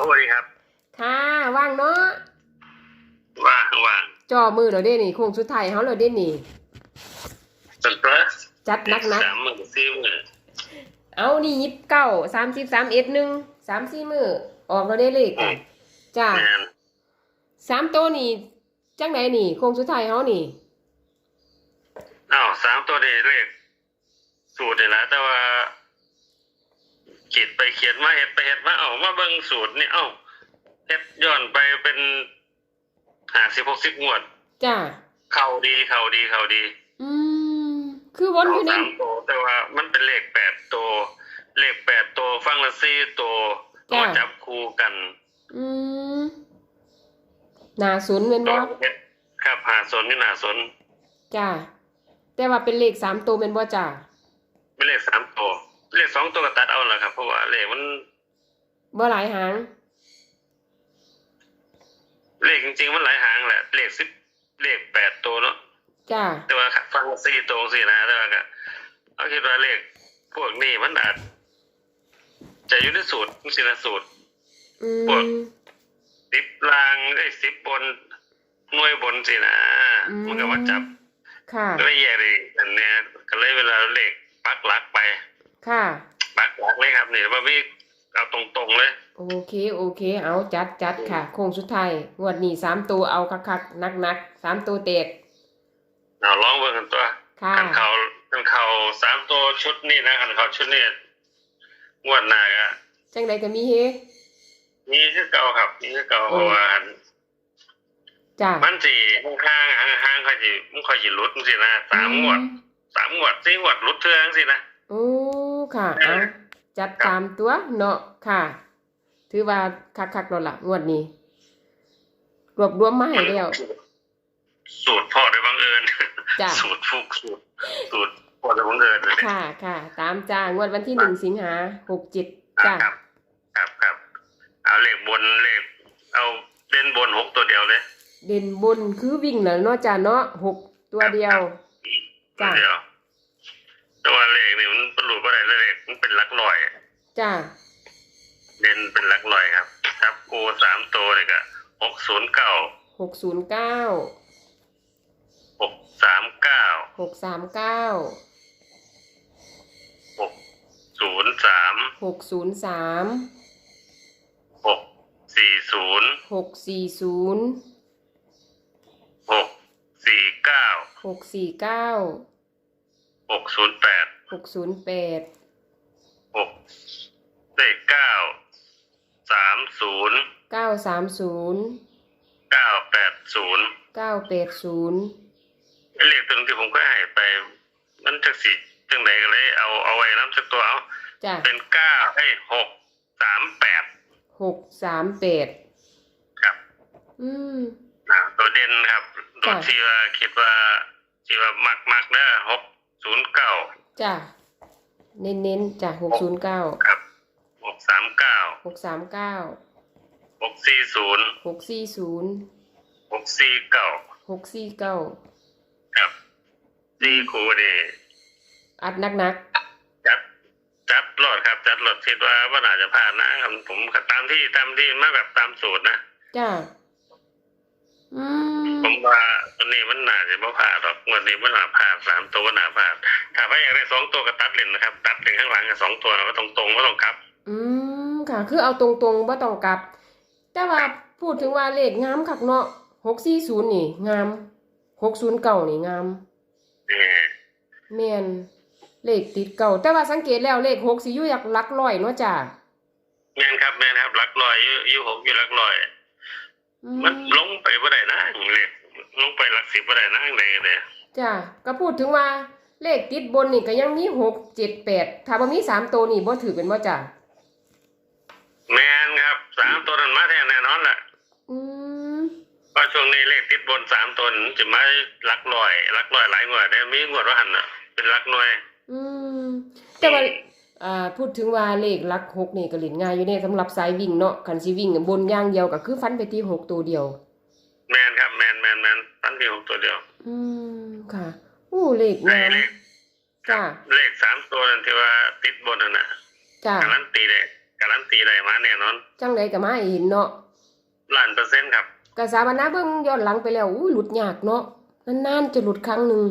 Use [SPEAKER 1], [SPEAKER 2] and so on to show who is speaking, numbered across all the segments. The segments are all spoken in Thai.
[SPEAKER 1] สวัสดีครับ
[SPEAKER 2] ค่ะ ว่างเนาะ
[SPEAKER 1] ว่างว่าง
[SPEAKER 2] จอมือเราเด้นี่โค้งสุดท้ายเฮาเราเด้นี่
[SPEAKER 1] สุดละ
[SPEAKER 2] จัดนักนัก
[SPEAKER 1] สามหมื่นสี่หมื่น
[SPEAKER 2] ๆเอานี่ยิบเก้าสามสิบสามเอ็ดหนึ่งสามสี่มือออกเราได้เลขอะจ้า
[SPEAKER 1] แมน
[SPEAKER 2] สามตัวนี่จังไหนนี่โค้งสุดท้ายเฮานี่
[SPEAKER 1] อ้าวสามตัวเดีเลขสูตรเนี่ยนะแต่ว่า ขีดไปเขียนมาเฮ็ดไปเฮ็ดมาเอ้ามาเบิ่งสูตรนี่เอ้าเฮ็ดย้อนไปเป็นห้าสิบหกสิบงวด
[SPEAKER 2] จ้า
[SPEAKER 1] เข้าดีเข้าดีเข้าดี
[SPEAKER 2] อืมคือวนอยู่
[SPEAKER 1] เข้า
[SPEAKER 2] ใน
[SPEAKER 1] สามตัวแต่ว่ามันเป็นเลขแปดตัวเลขแปดตัวฟังละสี่ตัวก็จับคู่กัน
[SPEAKER 2] อืมหนาศูนย์เป็น
[SPEAKER 1] ตัว
[SPEAKER 2] บ่
[SPEAKER 1] เฮ็ดครับหาสนนี่น่าสน
[SPEAKER 2] จ้าแต่ว่าเป็นเลขสามตัวเป็นบ่จ้า
[SPEAKER 1] เป็นเลขสามตัว เลขสองตัวก็ตัดเอาแหละครับ เพราะว่าเลขมัน
[SPEAKER 2] บ่หลายหาง
[SPEAKER 1] เลขจริงๆมันหลายหางแหละเลขสิบเลขแปดตัวเนาะ
[SPEAKER 2] จ้า
[SPEAKER 1] แต่ว่าฟังสี่ตัวสี่นะแต่ว่าก็เอาคิดว่าเลขพวกนี้มันอาจจะอยู่ในสูตรสินะสูตร
[SPEAKER 2] อื
[SPEAKER 1] พวก
[SPEAKER 2] ม
[SPEAKER 1] สิบลางไอ้ยสิบบนหน่วยบนสินะ
[SPEAKER 2] อืม
[SPEAKER 1] มันก็ว่าจับ
[SPEAKER 2] ค่ะ
[SPEAKER 1] ก็เลยแยกเลยอันเนี้ยก็เลยเวลาเลขปักหลักไป
[SPEAKER 2] ค่ะ
[SPEAKER 1] ปักหลักเลยครับนี่ว่าพี่เอาตรงๆเลย
[SPEAKER 2] โอเค โอเค เอาจัดจัดค่ะ โค้งสุดท้ายงวดนี้สามตัวเอาคักๆนักๆสามตัวเตก
[SPEAKER 1] เอาลองเบิ่งกันตัว
[SPEAKER 2] ค่ะ
[SPEAKER 1] ขันเขาขันเขาสามตัวชุดนี่นะขันเขาชุดนี่งวดหน้าก็
[SPEAKER 2] จังใดก็มีเฮ
[SPEAKER 1] มีคือเก่าครับมีคือเก่า
[SPEAKER 2] โอ้
[SPEAKER 1] เพราะว่าอัน
[SPEAKER 2] จ้า
[SPEAKER 1] มันสิห่างห่างห่างๆค่อยสิมันค่อยสิหลุดจังซี่นะสามงวดสามงวดสี่งวดหลุดเทื่อจังซี่นะ
[SPEAKER 2] โอ้ค่ะ เอาจัดตามตัวเนาะค่ะ ถือว่าคักๆแล้วล่ะงวดนี้ รวบรวมมาให้แล้ว
[SPEAKER 1] สูตรพ่อโดยบังเอิญ
[SPEAKER 2] จ้า
[SPEAKER 1] สูตรฟุกสูตรสูตรพ่อโดยบังเอิญเลย
[SPEAKER 2] ค่ะค่ะ ตามจ้างวดวันที่หนึ่งสิงหาหกเจ็ดจ้า
[SPEAKER 1] ครับ ครับครับเอาเลขบนเลขเอาเล่นบนหกตัวเดียวเลย
[SPEAKER 2] เด่นบนคือวิ่งเหรอเนาะจ้าเนาะหกตัวเดียวจ้ะ
[SPEAKER 1] เดียวแต่ว่าเลข นี่มันประหลุดว่าอะไรเลขมันเป็นหลักร้อย
[SPEAKER 2] จ้า
[SPEAKER 1] เล่นเป็นหลักร้อยครับครับกูสามตัวเลยก็หกศูนย์เก้า
[SPEAKER 2] หกศูนย์เก้า
[SPEAKER 1] หกสามเก้า
[SPEAKER 2] หกสามเก้า
[SPEAKER 1] หกศูนย์สาม
[SPEAKER 2] หกศูนย์สาม
[SPEAKER 1] หกสี่ศูนย์
[SPEAKER 2] หกสี่ศูนย์
[SPEAKER 1] หกสี่เก้า
[SPEAKER 2] หกสี่เก้า
[SPEAKER 1] หกศูนย์แปด
[SPEAKER 2] หกศูนย์แปด
[SPEAKER 1] หกเลขเก้าสามศูนย์
[SPEAKER 2] เก้าสามศูนย์
[SPEAKER 1] เก้าแปดศูนย์
[SPEAKER 2] เก้าแปดศูนย์
[SPEAKER 1] เลขตัวนึงที่ผมก็ให้ไป มันจะสิจังไหนก็เลย เอาเอาไว้น้ำสักตัวเอา
[SPEAKER 2] จ้ะ
[SPEAKER 1] เป็นเก้าให้หกสามแปด
[SPEAKER 2] หกสามแปด
[SPEAKER 1] ครับ
[SPEAKER 2] อืม
[SPEAKER 1] อ่าตัวเด่นครับตัว
[SPEAKER 2] จ้ะ
[SPEAKER 1] ที่ว่าคิดว่าที่ว่ามักมักๆเด้อหกศูนย์เก้า
[SPEAKER 2] จ้ะเน้นเน้นๆจ้ะหกศูนย์เก้า
[SPEAKER 1] ครับหกสามเก้า
[SPEAKER 2] หกสามเก้า
[SPEAKER 1] หกสี่ศูนย์
[SPEAKER 2] หกสี่ศูนย์
[SPEAKER 1] หกสี่เก้า
[SPEAKER 2] หกสี่เก้า
[SPEAKER 1] ครับสี่คูนี่
[SPEAKER 2] อัดนักนัก
[SPEAKER 1] จัดจัดรถครับ จัดรถคิดว่าว่าน่าจะผ่านนะครับผมก็ตามที่ตามที่มาแบบตามสูตรนะ
[SPEAKER 2] ๆจ้ะอืม
[SPEAKER 1] ผมว่าวันนี้มันน่าจะไม่ผ่านหรอกวันนี้มันน่าผ่านสามตัวน่าผ่านถ้าว่าอยากได้สองตัวก็ตัดเลนนะครับ ตัดเลนข้างหลังกับสองตัวก็ตรงตรงๆไม่ต้องกลับ
[SPEAKER 2] อืมค่ะ คือเอาตรงๆว่าต้องกลับ แต่ว่าพูดถึงว่าเลขงามคักเนาะหกสี่ศูนย์นี่ งามหกศูนย์เก่านี่งาม
[SPEAKER 1] นี่
[SPEAKER 2] แม่นเลขติดเก่า แต่ว่าสังเกตแล้วเลขหกสิอยู่อยากหลักร้อยเนาะจ้ะ
[SPEAKER 1] แม่นครับแม่นครับหลักลอยอยู่อยู่หกอยู่หลักลอย
[SPEAKER 2] อืม
[SPEAKER 1] มันลงไปบ่ได้นะเลข ลงไปหลักสิบบ่ได้นะเลยเลย
[SPEAKER 2] จ้ะก็พูดถึงว่าเลขติดบนนี่ก็ยังมีหกเจ็ดแปดถ้าบ่มีสามตัวนี่บ่ถือเป็นว่าจ้ะ
[SPEAKER 1] แม่นครับสามตัวนั้นมาแท้แน่นอนแหละ
[SPEAKER 2] อืม
[SPEAKER 1] เพราะช่วงนี้เลขติดบนสามตัวนั้นจะมาหลักลอยหลักลอยหลายงวดแต่มีงวดว่าหันน่ะ เป็นหลักหน่วย
[SPEAKER 2] อืมแต่ว่าอ่าพูดถึงว่าเลขหลักหกนี่ก็เล่นง่ายอยู่เนี่ยสำหรับสายวิ่งเนาะคันสิวิ่งบนอย่างเดียวก็คือฟันไปที่หกตัวเดียว
[SPEAKER 1] แมนครับแมนแมนแมน ตั้งที่หกตัวเดียว
[SPEAKER 2] อืมค่ะอู้เลข
[SPEAKER 1] ไอ้
[SPEAKER 2] งาม
[SPEAKER 1] เลข
[SPEAKER 2] จ้ะ
[SPEAKER 1] เลขสามตัวนั้นที่ว่าติดบนนั่นน่ะ
[SPEAKER 2] จ้ะ
[SPEAKER 1] อันนั้นตีเลยการันตีได้มาแน่นอน
[SPEAKER 2] จังไดก็มาให้เห็นเนาะ
[SPEAKER 1] ล้านเปอร์เซ็นต์ครับ
[SPEAKER 2] ก็สาบานนะเบิ่งย้อนหลังไปแล้วอุ้ยหลุดยากเนาะนานๆจะหลุดครั้งหนึง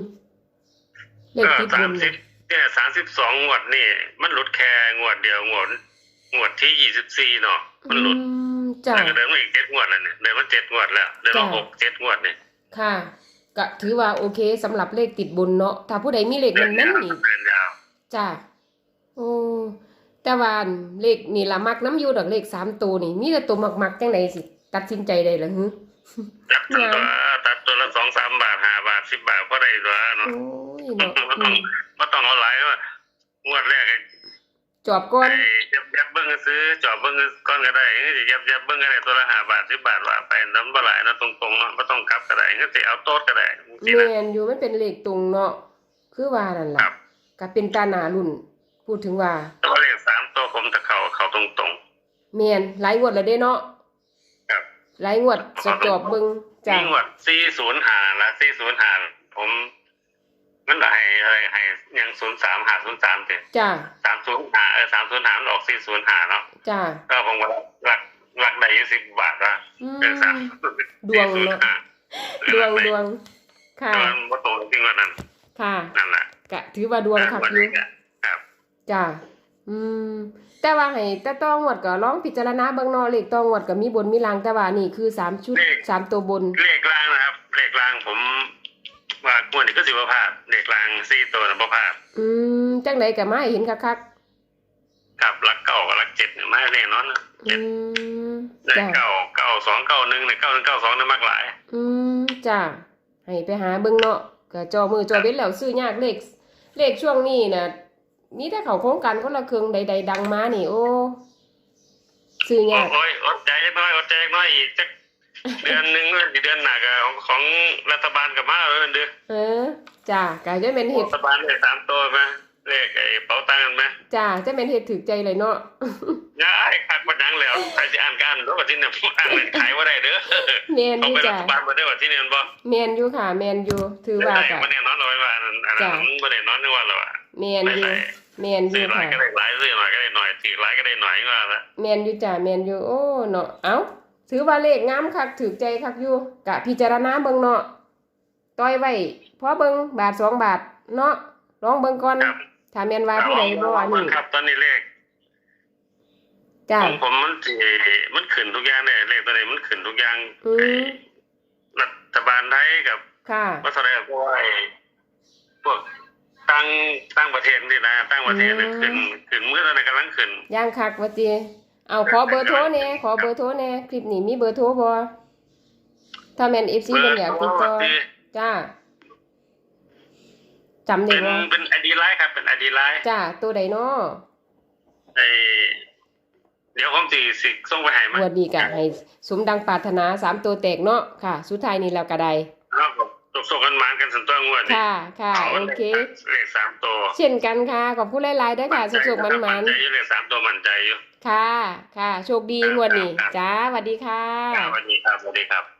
[SPEAKER 2] เลข
[SPEAKER 1] ก็
[SPEAKER 2] ติดบ
[SPEAKER 1] สาม
[SPEAKER 2] น
[SPEAKER 1] สิบเนี่ยสามสิบสองงวดนี่ มันหลุดแค่งวดเดียวงวดงวดที่ยี่สิบสี่เนาะมันหลุด
[SPEAKER 2] อืมจ้ะ
[SPEAKER 1] แล้วก็เดินมาอีกเจ็ดงวดแล้วเนี่ยเดินมาเจ็ดงวดแล้วเดินมา
[SPEAKER 2] จ้ะ
[SPEAKER 1] หกเจ็ดงวดเนี่ย
[SPEAKER 2] ค่ะก็ถือว่าโอเคสำหรับเลขติดบนเนาะถ้าผู้ใดมีเลข
[SPEAKER 1] เดิ
[SPEAKER 2] มัน
[SPEAKER 1] น
[SPEAKER 2] แม่น
[SPEAKER 1] ยาว
[SPEAKER 2] นี่
[SPEAKER 1] เดินยาว
[SPEAKER 2] จ้ะโอ้แต่ว่าเลขนี่ละมักน้ำอยู่ดอกเลขสามตัวนี่มีแต่ตัวมักๆจังไดสิ ตัดสินใจได้ล่ะหึ
[SPEAKER 1] จับตัวตัดตัวละสองสามบาทห้าบาทสิบบาทก็ได้ตัวเนาะ
[SPEAKER 2] โอ้ยเนาะ
[SPEAKER 1] ไม่
[SPEAKER 2] อื
[SPEAKER 1] ต้อง
[SPEAKER 2] ม
[SPEAKER 1] ไม่ต้องเอาหลายว่างวดแรกไอ้
[SPEAKER 2] จอบก่อน
[SPEAKER 1] ไอ้ยับยับเบิ้งก็ซื้อจอบเบิ้งก้อนก็ได้ยับยับเบิ้งก็ได้ตัวละห้าบาทสิบบาทว่าไปน้ำบ่หลายเนาะตรงๆเนาะไม่ต้องกลับก็ได้ก็จะเอาโต๊ดก็ได้สิ
[SPEAKER 2] แม
[SPEAKER 1] นะ
[SPEAKER 2] นอยู่มันเป็นเลขตรงเนาะคือว่านั่น
[SPEAKER 1] ค
[SPEAKER 2] ล่ะ
[SPEAKER 1] รับ
[SPEAKER 2] ก็เป็นตาหนารุ่น พูดถึงว่า
[SPEAKER 1] ตัวเลขสามตัวผมจะเข่าเข่าตรง
[SPEAKER 2] แมนหลายงวดแล้วเด้เนาะ
[SPEAKER 1] ๆครับ
[SPEAKER 2] หลายงวดสะจอบเบิ่งจ้ะ
[SPEAKER 1] มีงวดสี่ศูนย์หาละสี่ศูนย์หาผม มันได้อะไรให้ยังศูนย์สามหาศูนย์สามเจ็ด
[SPEAKER 2] จ้ะ
[SPEAKER 1] สามศูนย์หาเออสามศูนย์หามันออกสี่ศูนย์หาเนาะ
[SPEAKER 2] จ้ะ
[SPEAKER 1] ก็ผมว่าหลักหลักได้ยี่สิบบาทละ
[SPEAKER 2] อืม
[SPEAKER 1] เป็นสาม
[SPEAKER 2] ดวงเนอะดวงดวงค่ะ
[SPEAKER 1] ดวงว่าตรงจริงว่านั้น
[SPEAKER 2] ค่ะ
[SPEAKER 1] นั่นแหละ
[SPEAKER 2] กะถือว่าดวงคัก
[SPEAKER 1] วัน
[SPEAKER 2] อยู่
[SPEAKER 1] นี้ก็ครับ
[SPEAKER 2] จ้ะอืมแต่ว่าให้แต่ต้องวดก็ลองพิจารณาเบิ่งเนาะเลขต้องวดก็มีบนมีล่างแต่ว่านี่คือสามชุดสามตัวบน
[SPEAKER 1] เลขล่างนะครับเลขล่างผม ว่ากวนนี่ก็สิบว่าพลาดเลขล่างสี่ตัวนะบ่พลาด
[SPEAKER 2] อืมจังไดก็มาให้เห็นคัก
[SPEAKER 1] ครับรักเก่ากับรักเจ็ดเนี่ยมาแน่นอนนะ
[SPEAKER 2] ๆอื
[SPEAKER 1] เจ็ด
[SPEAKER 2] ม
[SPEAKER 1] เลข
[SPEAKER 2] จ้ะ
[SPEAKER 1] เก่าเก่าสองเก่าหนึ่งเนี่ยเก้าหนึ่งเก้าสองเนี่ยมากหลาย
[SPEAKER 2] อืมจ้ะให้ไปหาเบิ่งเนาะก็จอมือจอเบ็ดแล้วซื้อยากเลขเลขช่วงนี้น่ะมีแต่เขาโครงการคนละเครื่องใด ๆ ดังมานี่ โอ้ซื้อยาก
[SPEAKER 1] โอ้ยอดใจจักหน้อยอดใจจักหน้อยอีกจัก เดือนหนึ่งหรือเดือนหนักของของรัฐบาลกับมาแล้วเดือน
[SPEAKER 2] เออจ้ะก็จะเป็นเฮ็ด
[SPEAKER 1] รัฐบาลเลขสามตัวไหมเลขไอ้เป๋าตังค์ไหม
[SPEAKER 2] จ้ะจะเป็นเฮ็ดถึกใจเลยเนาะ
[SPEAKER 1] ย้ายคักมาดังแล้วใครจะอ่านกันรู้ว่าที่เนี่ยอ่านเลยขายว่าได้เด้อ
[SPEAKER 2] แม่นอ
[SPEAKER 1] ต้อง
[SPEAKER 2] ยู่
[SPEAKER 1] ไปรั
[SPEAKER 2] จ้ะ
[SPEAKER 1] ฐบาลมาได้ว่าที่เนี่ยบ่
[SPEAKER 2] แม่นอยู่ค่ะแม่นอยู่ถือว่า
[SPEAKER 1] ได้
[SPEAKER 2] ก็
[SPEAKER 1] มาเนี่ยนอนเอาไว้ว่าอันนั้นอันนั้นมาเนี่ยนอนนึกว่าเราอะ
[SPEAKER 2] แม่น
[SPEAKER 1] ไม่
[SPEAKER 2] อยู่
[SPEAKER 1] ใส่
[SPEAKER 2] แม่นอ
[SPEAKER 1] ซื้
[SPEAKER 2] ยู่
[SPEAKER 1] อหลาย
[SPEAKER 2] ค่ะ
[SPEAKER 1] ก็ได้หลายซื้อหน่อยก็ได้หน่อยถือหลายก็ได้หน่อยก็ว่าละ
[SPEAKER 2] แม่นอยู่จ้ะแม่นอยู่โอ้เนาะเอ้า ถือว่าเลขงามคักถึกใจคักอยู่กะพิจารณาเบิ่งเนาะต้อยไว้พอเบิ่งบาทสองบาทเนาะลองเบิ่งก่อน
[SPEAKER 1] ครับ
[SPEAKER 2] ถ้าแม่นว่าผู้ใดบ่อันนี้
[SPEAKER 1] ครับ ตอนนี้เลข
[SPEAKER 2] จ้ะ
[SPEAKER 1] ของผมมันสิมันขึ้นทุกอย่างเนี่ยเลขตัวนี้มันขึ้นทุกอย่าง
[SPEAKER 2] อืม
[SPEAKER 1] ไอ้รัฐบาลไทยกับ
[SPEAKER 2] ค่ะ
[SPEAKER 1] วัฒนธรรมพวกไอ้พวกตั้งตั้งประเทศนี่นะตั้งประเทศเนี่ย
[SPEAKER 2] อืม
[SPEAKER 1] ขึ้นขึ้นเมื่อตอนนี้กำลังขึ้น
[SPEAKER 2] ย่างคักว่าติ เอาขอเบอร์โทรแหน่ขอเบอร์โทรแหน่คลิปนี้มีเบอร์โทรบ่ถ้าแม่น FC เพิ่นอยากติดต่อ
[SPEAKER 1] ที่
[SPEAKER 2] จ้าจำได้
[SPEAKER 1] เป็น
[SPEAKER 2] บ่
[SPEAKER 1] เป็นไอดีไลน์ครับเป็นไอดีไลน์
[SPEAKER 2] จ้าตัวใดเนาะ
[SPEAKER 1] ไอเดี๋ยวผมสิสิส่งไปให้มัน
[SPEAKER 2] งวดนี้ก็ให้สมดังปรารถนาสามตัวแตกเนาะค่ะ สุดท้ายนี้แล้วก็ได้
[SPEAKER 1] ครับผม ส่งกันมากันสันตัวงวดนี่
[SPEAKER 2] ค่ะ ค่ะาโอเค
[SPEAKER 1] เลขสามตัว
[SPEAKER 2] เช่นกันค่ะ ขอบคุณหลายๆเด้อค่ะสุขๆมัน
[SPEAKER 1] มั่นใจอยู่เลขสามตัวมั่นใจอยู่
[SPEAKER 2] ๆค่ะ ค่ะ โชคดีงวดนี้ จ้าสวัสดีค่ะ
[SPEAKER 1] ครับสวัสดีครับสวัสดีครับ